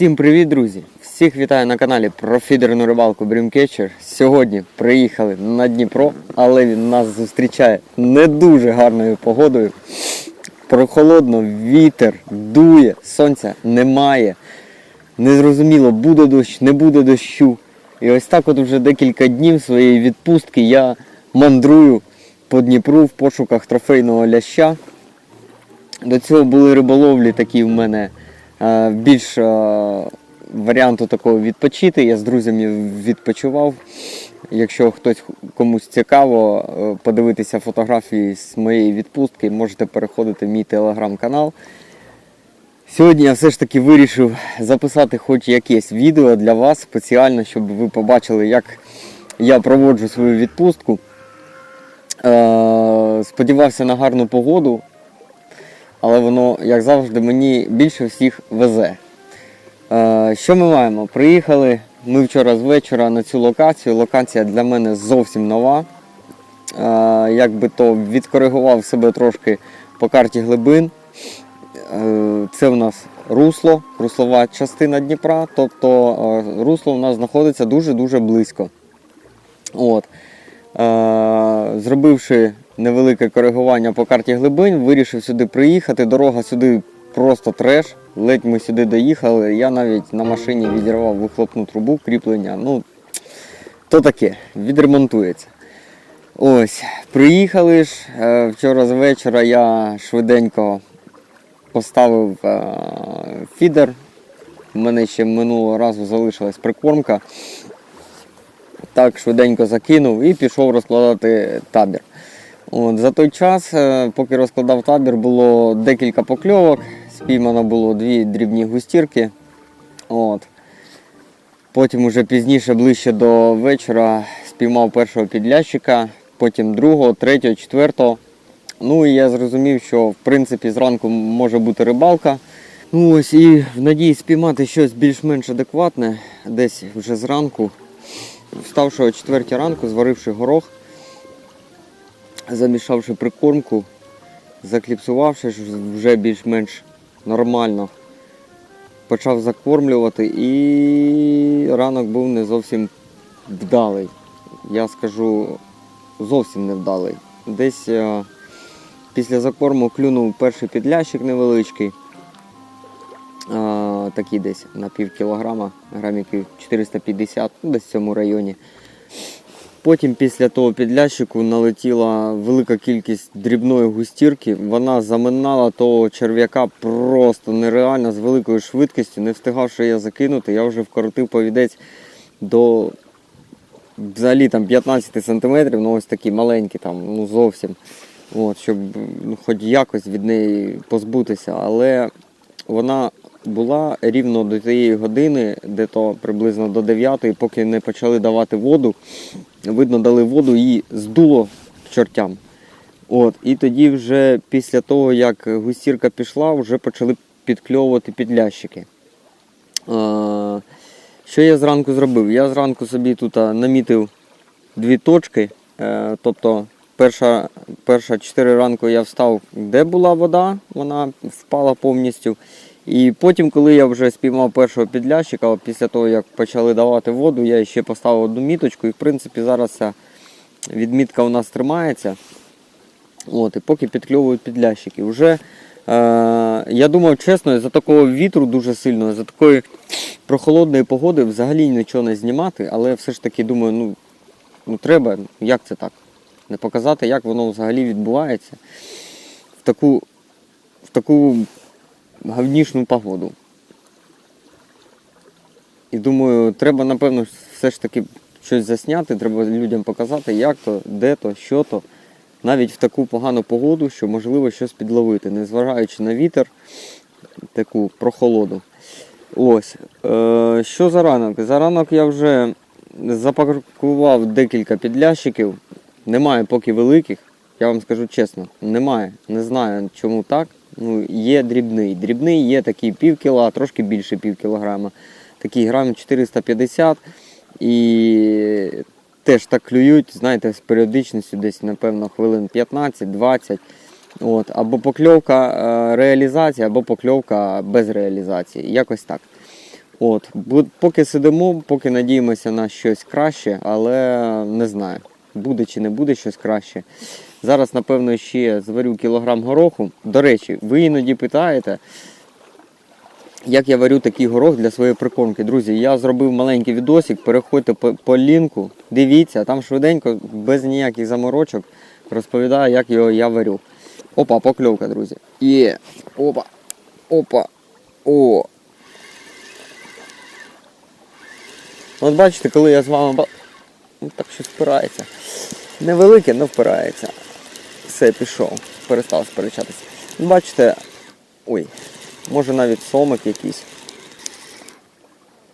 Всім привіт, друзі! Всіх вітаю на каналі про фідерну рибалку Dreamcatcher. Сьогодні приїхали на Дніпро, але він нас зустрічає не дуже гарною погодою. Прохолодно, вітер дує, сонця немає. Незрозуміло, буде дощ, не буде дощу. І ось так от вже декілька днів своєї відпустки я мандрую по Дніпру в пошуках трофейного ляща. До цього були риболовлі такі в мене більш е, варіанту такого відпочити. Я з друзями відпочивав. Якщо хтось комусь цікаво е, подивитися фотографії з моєї відпустки, можете переходити в мій телеграм-канал. Сьогодні я все ж таки вирішив записати хоч якесь відео для вас спеціально, щоб ви побачили, як я проводжу свою відпустку. Е, Сподівався на гарну погоду, але воно, як завжди, мені більше всіх везе. Е, Що ми маємо? Приїхали ми вчора з вечора на цю локацію. Локація для мене зовсім нова. Е, Як би то відкоригував себе трошки по карті глибин. Е, Це в нас русло, руслова частина Дніпра, тобто русло у нас знаходиться дуже-дуже близько. От. Зробивши невелике коригування по карті глибин, вирішив сюди приїхати. Дорога сюди просто треш. Ледь ми сюди доїхали. Я навіть на машині відірвав вихлопну трубу кріплення. Ну, то таке, відремонтується. Ось, приїхали ж. Е, Вчора з вечора я швиденько поставив е, фідер. У мене ще минулого разу залишилась прикормка. Так швиденько закинув і пішов розкладати табір. От, за той час, е, поки розкладав табір, було декілька покльовок. Спіймано було дві дрібні густірки. От. Потім уже пізніше, ближче до вечора, спіймав першого підлящика, потім другого, третього, четвертого. Ну і я зрозумів, що в принципі зранку може бути рибалка. Ну ось і в надії спіймати щось більш-менш адекватне, десь вже зранку. Вставши о 4 ранку, зваривши горох, замішавши прикормку, закліпсувавши вже більш-менш нормально, почав закормлювати і ранок був не зовсім вдалий. Я скажу зовсім невдалий. Десь е, після закорму клюнув перший підлящик невеличкий. Такий десь на пів кілограма, грамів 450, ну, десь в цьому районі. Потім після того підлящику налетіла велика кількість дрібної густірки. Вона заминала того черв'яка просто нереально з великою швидкістю. Не встигавши я закинути, я вже вкоротив повідець до взагалі там 15 сантиметрів, ну ось такі маленькі, там, ну зовсім. От, щоб ну, хоч якось від неї позбутися. Але вона була рівно до тієї години, де то приблизно до 9, поки не почали давати воду. Видно, дали воду і здуло чортям. От, і тоді вже після того, як густірка пішла, вже почали підкльовувати підлящики. Що я зранку зробив? Я зранку собі тут намітив дві точки. Е, тобто перша, перша 4 ранку я встав, де була вода, вона впала повністю. І потім, коли я вже спіймав першого підлящика, після того як почали давати воду, я ще поставив одну міточку. І в принципі зараз ця відмітка у нас тримається. От, і поки підкльовують підлящики. Вже, е, я думав, чесно, за такого вітру дуже сильного, за такої прохолодної погоди взагалі нічого не знімати, але все ж таки думаю, ну, ну треба, як це так? Не показати, як воно взагалі відбувається в таку, в таку гавнішну погоду. І думаю, треба, напевно, все ж таки щось засняти, треба людям показати, як то, де то, що то. Навіть в таку погану погоду, що можливо щось підловити, незважаючи на вітер, таку прохолоду. Ось. Е, що за ранок? За ранок я вже запакував декілька підлящиків. Немає поки великих, я вам скажу чесно, немає. Не знаю чому так. Ну, є дрібний. Дрібний є такий пів кіла, трошки більше пів кілограма. Такий грам 450 і теж так клюють, знаєте, з періодичністю десь, напевно, хвилин 15-20. От, або покльовка е, реалізація, або покльовка без реалізації. Якось так. От, поки сидимо, поки надіємося на щось краще, але не знаю, буде чи не буде щось краще. Зараз, напевно, ще зварю кілограм гороху. До речі, ви іноді питаєте, як я варю такий горох для своєї прикормки. Друзі, я зробив маленький відосик, переходьте по, по лінку, дивіться, там швиденько, без ніяких заморочок, розповідаю, як його я варю. Опа, покльовка, друзі. Є. Опа. Опа. О. От бачите, коли я з вами ну, так що впирається. Невелике, але впирається. Все, пішов. Перестав сперечатися. Бачите. Ой, може навіть сомик якийсь.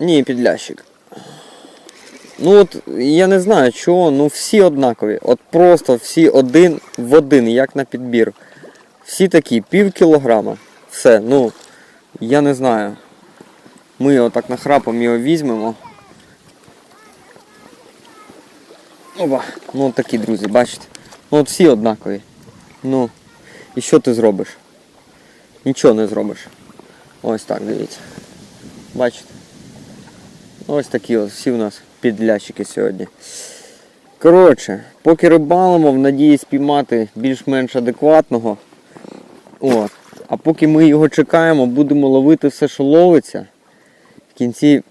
Ні, підлящик. Ну от я не знаю чого, ну всі однакові. От просто всі один в один, як на підбір. Всі такі, пів кілограма. Все, ну, я не знаю. Ми його так нахрапом його візьмемо. Опа. Ну такі, друзі, бачите? Ну от всі однакові. Ну, і що ти зробиш? Нічого не зробиш. Ось так, дивіться. Бачите? Ось такі ось всі у нас підлящики сьогодні. Коротше, поки рибалимо, в надії спіймати більш-менш адекватного. От. А поки ми його чекаємо, будемо ловити все, що ловиться. В кінці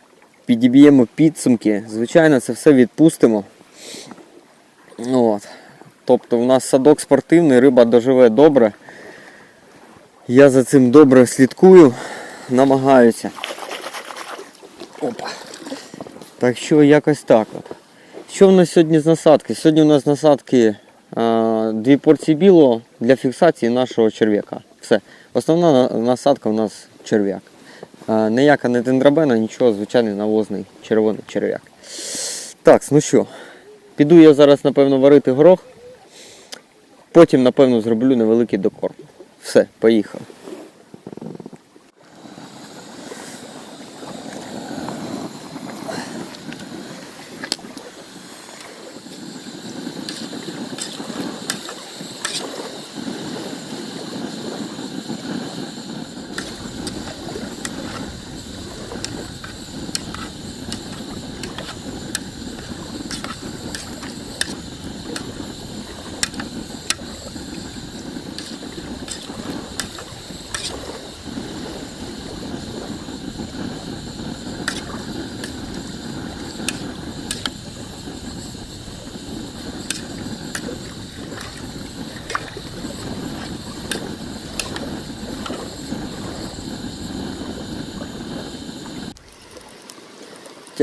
підіб'ємо підсумки. Звичайно, це все відпустимо. От. Тобто у нас садок спортивний, риба доживе добре. Я за цим добре слідкую, намагаюся. Опа. Так що якось так от. Що в нас сьогодні з насадки? Сьогодні у нас насадки а, дві порції білого для фіксації нашого черв'яка. Все. Основна насадка у нас черв'як. Ніяка не дендрабена, нічого, звичайний навозний червоний черв'як. Так, ну що, піду я зараз, напевно, варити горох. Потім, напевно, зроблю невеликий докорм. Все, поїхав.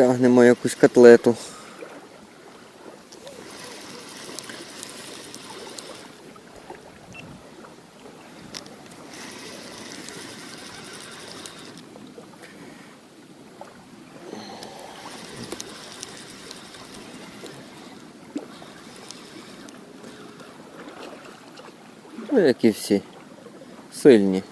Тягнемо якусь котлету. Ну, які всі сильні.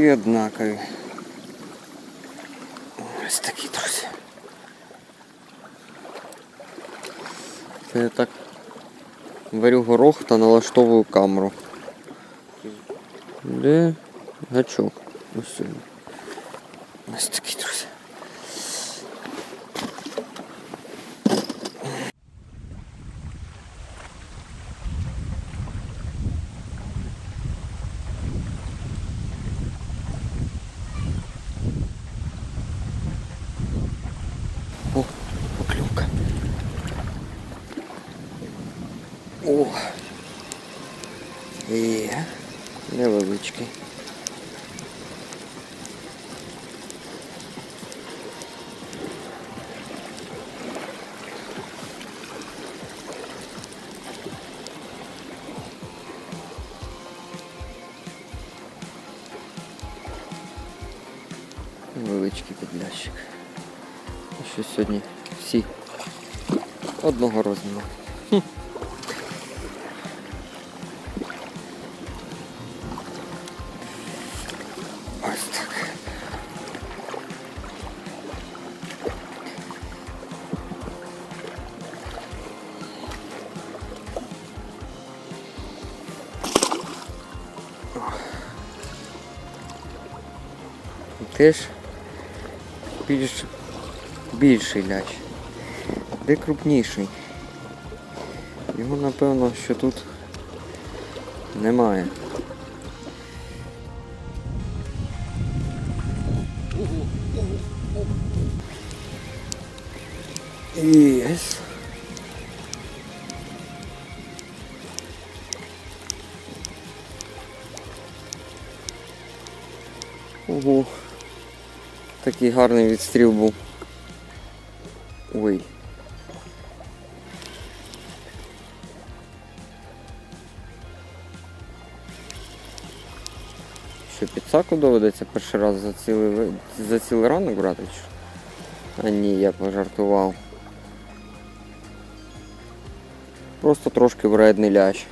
Всі однакові. Ось такі, друзі. Це я так варю горох та налаштовую камеру. Де гачок? Ось сюди. Ось такий, друзі. сьогодні. Всі. Одного розміру. Ось так. Теж більший лящ. Де крупніший? Його напевно, що тут немає. Єс. Ого. Такий гарний відстріл був. Ой. Що підсаку доведеться перший раз за цілий, за цілий ранок брати? А ні, я пожартував. Просто трошки вредний лящ.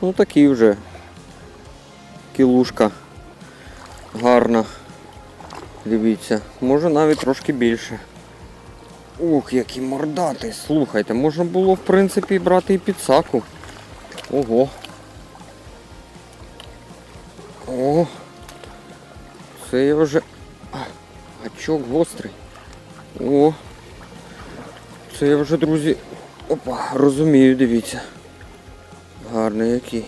Ну такий вже кілушка гарна. Дивіться, може навіть трошки більше. Ух, який мордатий. Слухайте, можна було в принципі брати і підсаку. Ого. О. Це я вже. Гачок гострий. О. Це я вже, друзі. Опа, розумію, дивіться. Гарний який.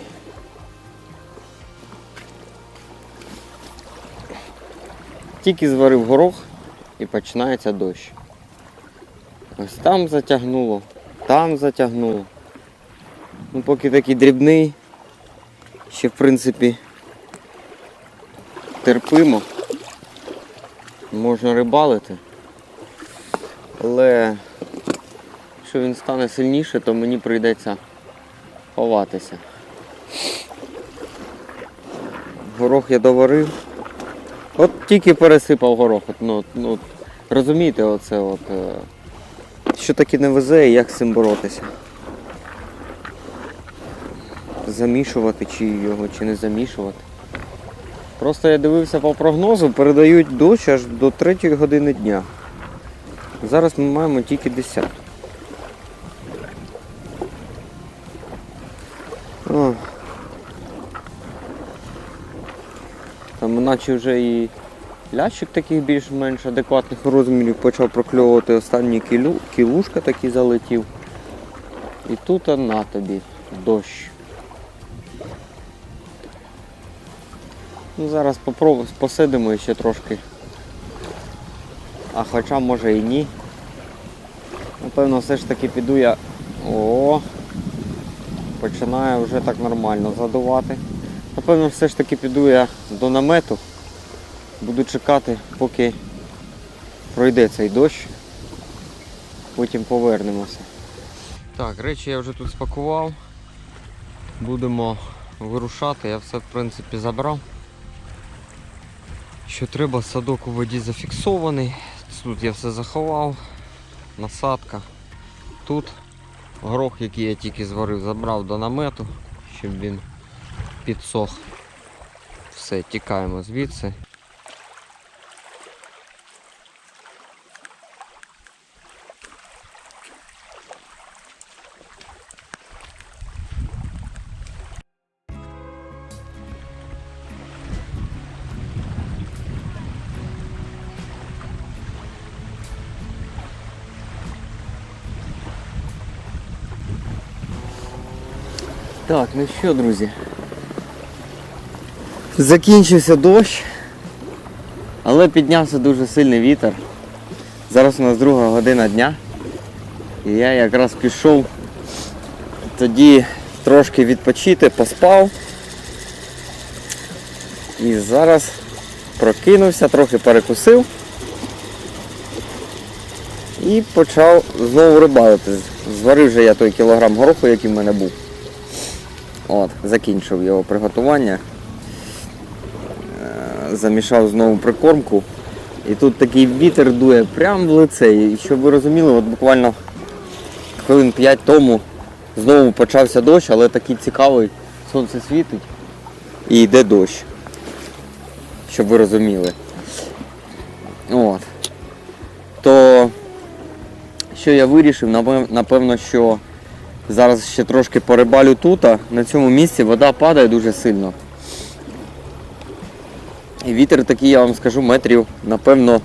Тільки зварив горох і починається дощ. Ось там затягнуло, там затягнуло. Ну поки такий дрібний, ще в принципі терпимо. Можна рибалити. Але якщо він стане сильніше, то мені прийдеться ховатися. Горох я доварив. От тільки пересипав горох. От, ну, ну, розумієте, оце от, е, що таке не везе і як з цим боротися. Замішувати чи його, чи не замішувати. Просто я дивився по прогнозу, передають дощ аж до 3 години дня. Зараз ми маємо тільки 10. Наче вже і лящик таких більш-менш адекватних розмірів почав прокльовувати останній кілю, кілушка такий залетів. І тут на тобі дощ. Ну, зараз попробуємо, посидимо ще трошки. А хоча може і ні. Напевно, все ж таки піду я. О! Починає вже так нормально задувати. Напевно, все ж таки піду я до намету. Буду чекати, поки пройде цей дощ. Потім повернемося. Так, речі я вже тут спакував. Будемо вирушати, я все в принципі забрав. Що треба, садок у воді зафіксований. Тут я все заховав. Насадка. Тут горох, який я тільки зварив, забрав до намету, щоб він підсох. Все, тікаємо звідси. Так, ну що, друзі? Закінчився дощ, але піднявся дуже сильний вітер. Зараз у нас друга година дня. І я якраз пішов тоді трошки відпочити, поспав. І зараз прокинувся, трохи перекусив і почав знову рибалити. Зварив вже я той кілограм гороху, який в мене був. От, закінчив його приготування. Замішав знову прикормку. І тут такий вітер дує прямо в лице. І щоб ви розуміли, от буквально хвилин 5 тому знову почався дощ, але такий цікавий, сонце світить і йде дощ. Щоб ви розуміли. От. То що я вирішив, напевно, що Зараз ще трошки порибалю тут, а на цьому місці вода падає дуже сильно. І вітер такий, я вам скажу, метрів, напевно,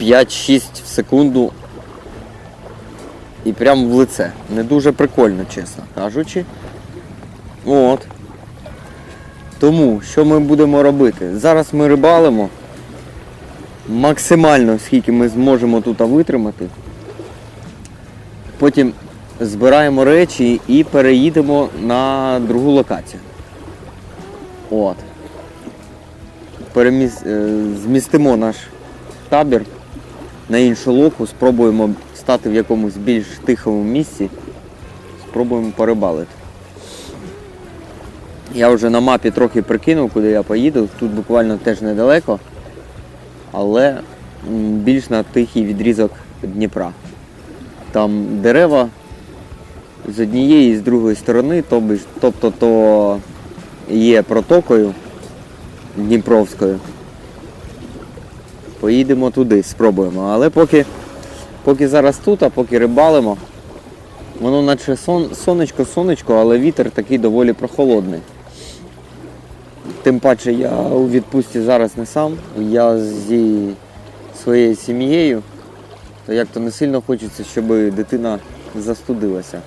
5-6 в секунду. І прямо в лице. Не дуже прикольно, чесно кажучи. От. Тому що ми будемо робити? Зараз ми рибалимо максимально, скільки ми зможемо тут витримати. Потім збираємо речі і переїдемо на другу локацію. От. Переміс... е, Змістимо наш табір на іншу локу, спробуємо стати в якомусь більш тихому місці, спробуємо порибалити. Я вже на мапі трохи прикинув, куди я поїду. Тут буквально теж недалеко, але більш на тихий відрізок Дніпра. Там дерева з однієї і з другої сторони, тобто то є протокою Дніпровською. Поїдемо туди, спробуємо. Але поки, поки зараз тут, а поки рибалимо, воно наче сон, сонечко, сонечко, але вітер такий доволі прохолодний. Тим паче я у відпустці зараз не сам, я зі своєю сім'єю, то як то не сильно хочеться, щоб дитина застудилася.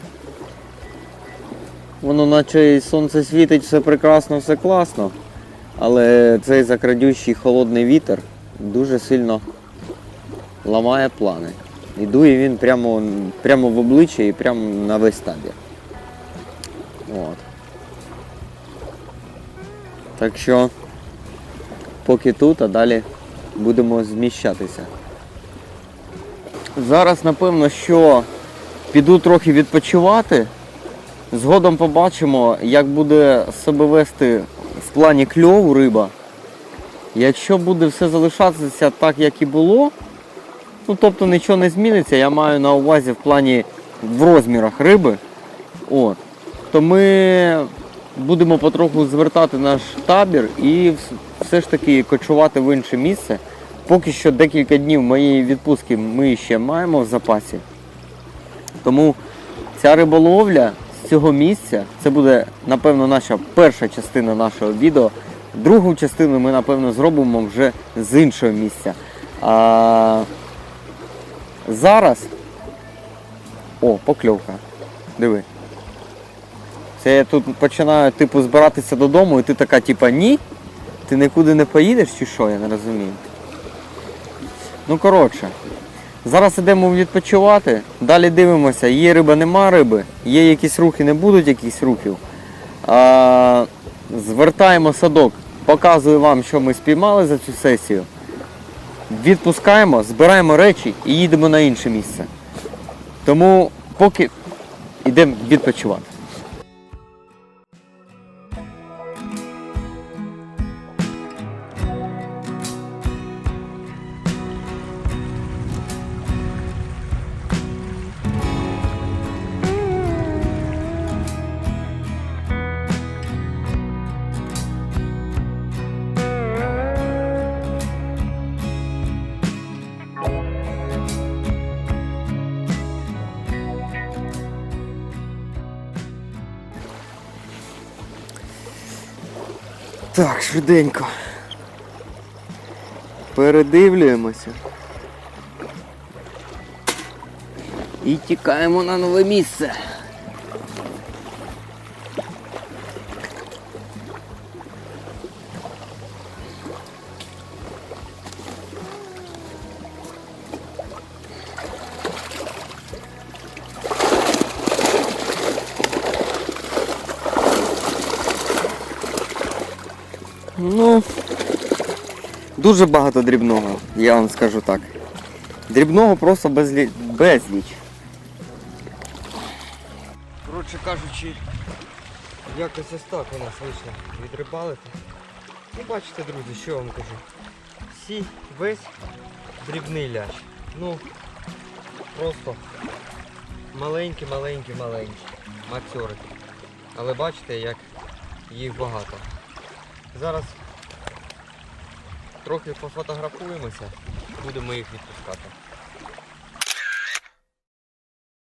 Воно наче сонце світить, все прекрасно, все класно, але цей закрадющий холодний вітер дуже сильно ламає плани. І дує він прямо, прямо в обличчя і прямо на весь табір. От. Так що поки тут, а далі будемо зміщатися. Зараз, напевно, що піду трохи відпочивати. Згодом побачимо, як буде себе вести плані кльову риба. Якщо буде все залишатися так, як і було, ну тобто нічого не зміниться, я маю на увазі в плані в розмірах риби, от, то ми будемо потроху звертати наш табір і все ж таки кочувати в інше місце. Поки що декілька днів моєї відпустки ми ще маємо в запасі. Тому ця риболовля цього місця, це буде, напевно, наша перша частина нашого відео. Другу частину ми, напевно, зробимо вже з іншого місця. А зараз. О, покльовка. Диви. Це я тут починаю типу збиратися додому, і ти така, типа, ні, ти нікуди не поїдеш чи що, я не розумію. Ну коротше, зараз йдемо відпочивати, далі дивимося, є риба, нема риби, є якісь рухи, не будуть якісь рухів. А, звертаємо садок, показую вам, що ми спіймали за цю сесію. Відпускаємо, збираємо речі і їдемо на інше місце. Тому поки йдемо відпочивати. Так, швиденько. Передивлюємося. І тікаємо на нове місце. Дуже багато дрібного, я вам скажу так. Дрібного просто безлі... безліч. Коротше кажучи, якось ось так у нас вийшло відрибалити. Ну бачите, друзі, що я вам кажу. Всі весь дрібний лящ. Ну, просто маленький, маленький, маленький. Мацьорики. Але бачите, як їх багато. Зараз трохи пофотографуємося, будемо їх відпускати.